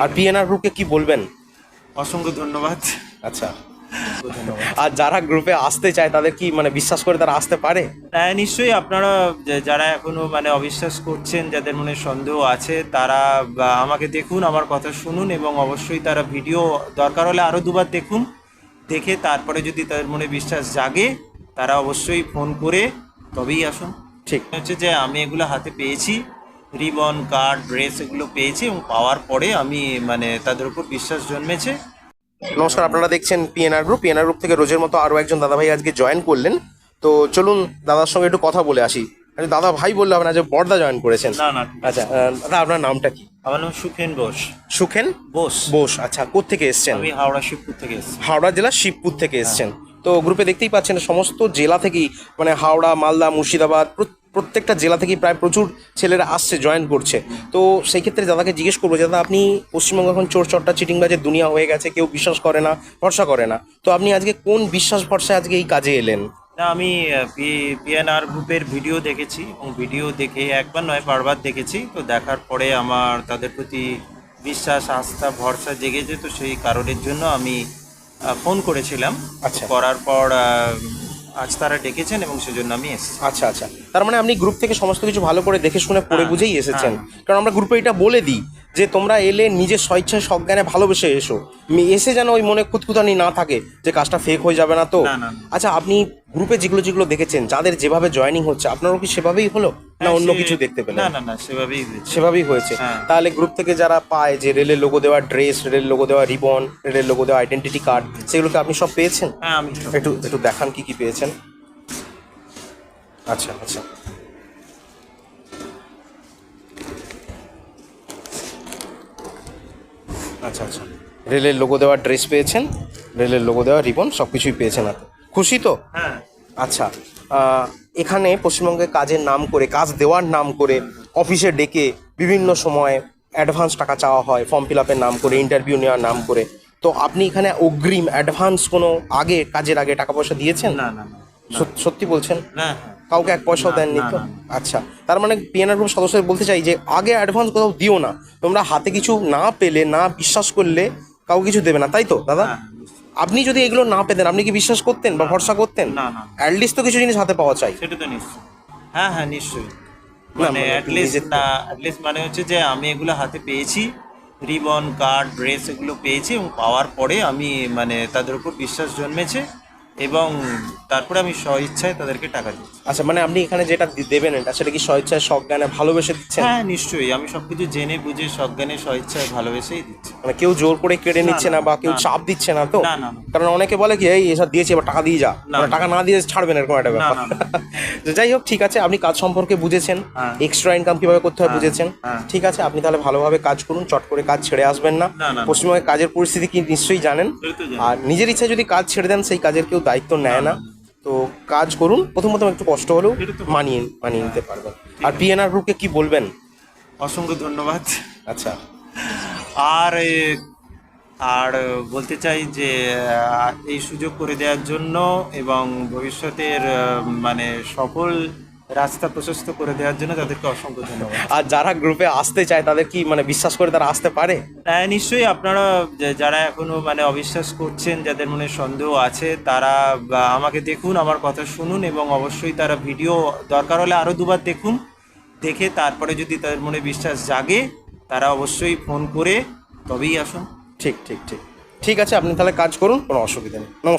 আর PNR গ্রুপকে কি বলবেন? অসংখ্য ধন্যবাদ। আচ্ছা। ধন্যবাদ আর যারা গ্রুপে আসতে চায় তাদের কি মানে বিশ্বাস করে তারা আসতে পারে? হ্যাঁ নিশ্চয়ই আপনারা যারা এখনও মানে অবিশ্বাস করছেন যাদের মনে সন্দেহ আছে তারা আমাকে দেখুন আমার কথা শুনুন এবং অবশ্যই তারা ভিডিও দরকার হলে আরও দুবার দেখুন। দেখে তারপরে যদি তাদের মনে বিশ্বাস জাগে তারা অবশ্যই ফোন করে তবেই আসুন। ঠিক। হচ্ছে যে আমি এগুলো হাতে পেয়েছি। রিবন কার্ড ড্রেস এগুলো পেয়েছি এবং পাওয়ার পরে আমি মানে তাদের উপর বিশ্বাস জন্মেছে। নমস্কার আপনারা দেখছেন পিএনআর গ্রুপ পিএনআর গ্রুপ থেকে রোজের মতো আরও একজন দাদাভাই আজকে জয়েন করলেন। তো চলুন দাদার সঙ্গে একটু কথা বলে আসি। দাদা ভাই বললে হবে না যে বর্দা জয়েন করেছেন। না না আচ্ছা দাদা আপনার নামটা কি? আমার নাম সুখেন বোস। সুখেন বোস। বোস আচ্ছা কোত্থেকে এসছেন? আমি হাওড়া শিবপুর থেকে এসেছি। হাওড়া জেলা শিবপুর থেকে এসছেন। তো গ্রুপে দেখতেই পাচ্ছেন সমস্ত জেলা থেকেই মানে হাওড়া মালদা মুর্শিদাবাদ প্রত্যেকটা জেলা থেকেই প্রায় প্রচুর ছেলেরা আসছে জয়েন করছে। তো সেই ক্ষেত্রে দাদাকে জিজ্ঞেস করব যে দাদা আপনি পশ্চিমবঙ্গ এখন চোর চট্টা চিটিংবাজের দুনিয়া হয়ে গেছে কেউ বিশ্বাস করে না ভরসা করে না। তো আপনি আজকে কোন বিশ্বাস ভরসায় আজকে এই কাজে এলেন? না আমি পিএনআর গ্রুপের ভিডিও দেখেছি এবং ভিডিও দেখে একবার নয় বারবার দেখেছি। তো দেখার পরে আমার তাদের প্রতি বিশ্বাস আস্থা ভরসা জেগেছে। তো সেই কারণের জন্য আমি ফোন করেছিলাম। আচ্ছা। করার পর আজ তারা ডেকেছেন এবং সেজন্য আমি এসেছি। আচ্ছা আচ্ছা। তার মানে আপনি গ্রুপ থেকে সমস্ত কিছু ভালো করে দেখে শুনে পড়ে হ্যাঁ, বুঝেই এসেছেন। হ্যাঁ। কারণ আমরা গ্রুপে এটা বলে দিই। যে তোমরা এলে নিজের স্বেচ্ছায় সজ্ঞানে ভালোবেসে এসো। এসে যেন ওই মনে খুঁতখুতানি না থাকে যে কাজটা ফেক হয়ে যাবে না তো। আচ্ছা আপনি গ্রুপে যেগুলো যেগুলো দেখেছেন যাদের যেভাবে জয়েনিং হচ্ছে আপনারও কি সেভাবেই হলো? না হ্যাঁ, অন্য কিছু দেখতে পেলেন? না না না সেভাবেই হয়েছে। সেভাবেই হয়েছে। হ্যাঁ। তাহলে গ্রুপ থেকে যারা পায় যে রেলের লোগো দেওয়া ড্রেস রেলের লোগো দেওয়া রিবন রেলের লোগো দেওয়া আইডেন্টিটি কার্ড সেগুলোকে আপনি সব পেয়েছেন? হ্যাঁ আমি একটু একটু দেখান কি কি পেয়েছেন। আচ্ছা আচ্ছা। আচ্ছা আচ্ছা। রেলের লোগো দেওয়া ড্রেস পেয়েছেন রেলের লোগো দেওয়া রিবন সব কিছুই পেয়েছেন আপনি। খুশি তো? হ্যাঁ। আচ্ছা এখানে পশ্চিমবঙ্গে কাজের নাম করে কাজ দেওয়ার নাম করে অফিসে ডেকে বিভিন্ন সময় অ্যাডভান্স টাকা চাওয়া হয় ফর্ম ফিল আপের নাম করে ইন্টারভিউ নেওয়ার নাম করে। তো আপনি এখানে অগ্রিম অ্যাডভান্স কোনো আগে কাজের আগে টাকা পয়সা দিয়েছেন? না না না। সত্যি বলছেন? না কাউকে এক পয়সাও না, দেননি। তো আচ্ছা তার মানে পিএনআর গ্রুপ সদস্যদের বলতে চাই যে আগে অ্যাডভান্স কোথাও দিও না। তোমরা হাতে কিছু না পেলে না বিশ্বাস করলে কাউ কিছু দেবে না তাই তো দাদা? হ্যাঁ, আপনি যদি এগুলো না পেতেন আপনি কি বিশ্বাস করতেন বা ভরসা করতেন? না, না। অ্যাটলিস্ট তো কিছু জিনিস হাতে পাওয়া চাই। সেটা তো নিশ্চয়ই। হ্যাঁ হ্যাঁ নিশ্চয়ই। মানে মানে অ্যাটলিস্ট নিজের- না অ্যাটলিস্ট মানে হচ্ছে যে আমি এগুলো হাতে পেয়েছি। রিবন কার্ড ড্রেস এগুলো পেয়েছি এবং পাওয়ার পরে আমি মানে তাদের উপর বিশ্বাস জন্মেছে। এবং তারপরে আমি স্ব ইচ্ছায় তাদেরকে টাকা দিই আচ্ছা মানে আপনি এখানে যেটা দি- দেবেন এটা সেটা কি স্বেচ্ছায় সজ্ঞানে ভালোবেসে দিচ্ছেন হ্যাঁ নিশ্চয়ই আমি সবকিছু জেনে বুঝে সজ্ঞানে স্ব ইচ্ছায় ভালোবেসেই দিচ্ছি মানে কেউ জোর করে কেড়ে না, নিচ্ছে না বা কেউ না। চাপ দিচ্ছে না তো না, না, না। কারণ অনেকে বলে কি এই এসব দিয়েছি এবার টাকা দিয়ে যা না, মানে না। টাকা না দিয়ে ছাড়বেন এরকম একটা ব্যাপার না, না, তো যাই হোক ঠিক আছে আপনি কাজ সম্পর্কে বুঝেছেন হ্যাঁ। এক্সট্রা ইনকাম কীভাবে করতে হয় হ্যাঁ, বুঝেছেন হ্যাঁ। ঠিক আছে আপনি তাহলে ভালোভাবে কাজ করুন চট করে কাজ ছেড়ে আসবেন না না, না, না। পশ্চিমবঙ্গের কাজের পরিস্থিতি কি নিশ্চয়ই জানেন সেটা তো জানি। আর নিজের ইচ্ছায় যদি কাজ ছেড়ে দেন সেই কাজের কেউ দায়িত্ব নেয় না। তো কাজ করুন। প্রথম প্রথম একটু কষ্ট হলেও মানিয়ে মানিয়ে নিতে পারবেন। আর পিএনআর গ্রুপকে কি বলবেন? অসংখ্য ধন্যবাদ। আচ্ছা। আর আর বলতে চাই যে এই সুযোগ করে দেওয়ার জন্য এবং ভবিষ্যতের মানে সফল রাস্তা প্রশস্ত করে দেওয়ার জন্য তাদেরকে অসংখ্য ধন্যবাদ। আর যারা গ্রুপে আসতে চায় তাদের কি মানে বিশ্বাস করে তারা আসতে পারে? হ্যাঁ নিশ্চয়ই আপনারা যারা এখনও মানে অবিশ্বাস করছেন যাদের মনে সন্দেহ আছে তারা আমাকে দেখুন আমার কথা শুনুন এবং অবশ্যই তারা ভিডিও দরকার হলে আরও দুবার দেখুন। দেখে তারপরে যদি তাদের মনে বিশ্বাস জাগে তারা অবশ্যই ফোন করে তবেই আসুন। ঠিক ঠিক ঠিক। ঠিক আছে আপনি তাহলে কাজ করুন কোনো অসুবিধা নেই। নমস্কার।